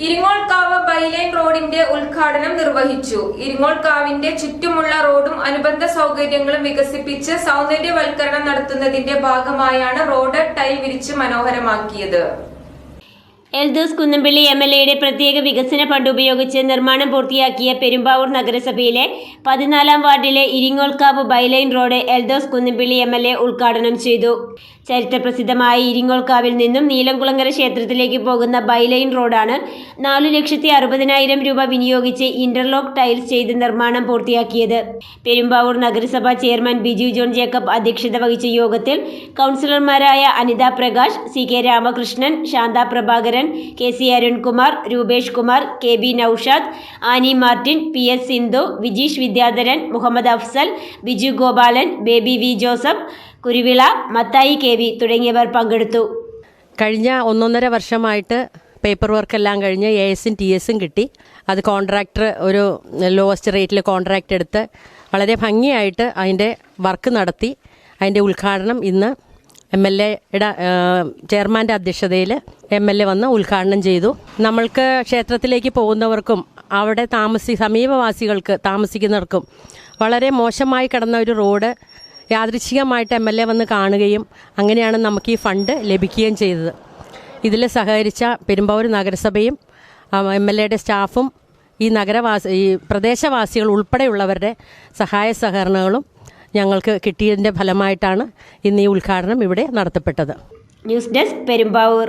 Iringolkavu byline റോഡിന്റെ ഉദ്ഘാടനം നിർവഹിച്ചു. ഇരിങ്ങോൾക്കാവിന്റെ ചുറ്റുമുള്ള റോഡും അനുബന്ധ സൗകര്യങ്ങളും വികസിപ്പിച്ച് സൗന്ദര്യവൽക്കരണം നടത്തുന്നതിന്റെ ഭാഗമായാണ് റോഡ് ടൈൽ വിരിച്ച് മനോഹരമാക്കിയത്. എൽദോസ് കുന്നമ്പിള്ളി എം എൽ എയുടെ പ്രത്യേക വികസന ഫണ്ട് ഉപയോഗിച്ച് നിർമ്മാണം പൂർത്തിയാക്കിയ പെരുമ്പാവൂർ നഗരസഭയിലെ പതിനാലാം വാർഡിലെ Iringolkavu bylane road Eldhose Kunnampilly M L A ഉദ്ഘാടനം ചെയ്തു. ചരിത്രപ്രസിദ്ധമായ ഇരിങ്ങോൾക്കാവിൽ നിന്നും നീലംകുളങ്ങര ക്ഷേത്രത്തിലേക്ക് പോകുന്ന ബൈലൈൻ റോഡാണ് നാലു ലക്ഷത്തി അറുപതിനായിരം രൂപ വിനിയോഗിച്ച് ഇന്റർലോക്ക് ടൈൽസ് ചെയ്ത് നിർമ്മാണം പൂർത്തിയാക്കിയത്. പെരുമ്പാവൂർ നഗരസഭാ ചെയർമാൻ ബിജു ജോൺ ജേക്കബ് അധ്യക്ഷത വഹിച്ച യോഗത്തിൽ കൗൺസിലർമാരായ Anitha Prakash C K Ramakrishnan Santha Prabhakaran K C Arunkumar Roopesh Kumar K B Noushad Annie Martin P S Sindhu Vijeesh Vidyadharan Muhammad Afsal Biju Gopalan Baby V Joseph Kuruvila Mathai K V തുടങ്ങിയവർ പങ്കെടുത്തു. കഴിഞ്ഞ ഒന്നൊന്നര വർഷമായിട്ട് paper work എല്ലാം കഴിഞ്ഞ് A എസും T എസും കിട്ടി. അത് കോൺട്രാക്ടർ ഒരു ലോവസ്റ്റ് റേറ്റിൽ കോൺട്രാക്ട് എടുത്ത് വളരെ ഭംഗിയായിട്ട് അതിന്റെ വർക്ക് നടത്തി. അതിന്റെ ഉദ്ഘാടനം ഇന്ന് എം എൽ എയുടെ ചെയർമാന്റെ അധ്യക്ഷതയിൽ എം എൽ എ വന്ന് ഉദ്ഘാടനം ചെയ്തു. നമ്മൾക്ക് ക്ഷേത്രത്തിലേക്ക് പോകുന്നവർക്കും അവിടെ താമസി സമീപവാസികൾക്ക് താമസിക്കുന്നവർക്കും വളരെ മോശമായി കിടന്ന ഒരു റോഡ് യാദൃച്ഛികമായിട്ട് എം എൽ എ വന്ന് കാണുകയും അങ്ങനെയാണ് നമുക്ക് ഈ ഫണ്ട് ലഭിക്കുകയും ചെയ്തത്. ഇതിൽ സഹകരിച്ച പെരുമ്പാവൂർ നഗരസഭയും എം എൽ എയുടെ സ്റ്റാഫും ഈ നഗരവാസി ഈ പ്രദേശവാസികൾ ഉൾപ്പെടെയുള്ളവരുടെ സഹായ സഹകരണങ്ങളും ഞങ്ങൾക്ക് കിട്ടിയതിന്റെ ഫലമായിട്ടാണ് ഇന്ന് ഈ ഉദ്ഘാടനം ഇവിടെ നടത്തപ്പെട്ടത്. News desk Perumbavoor.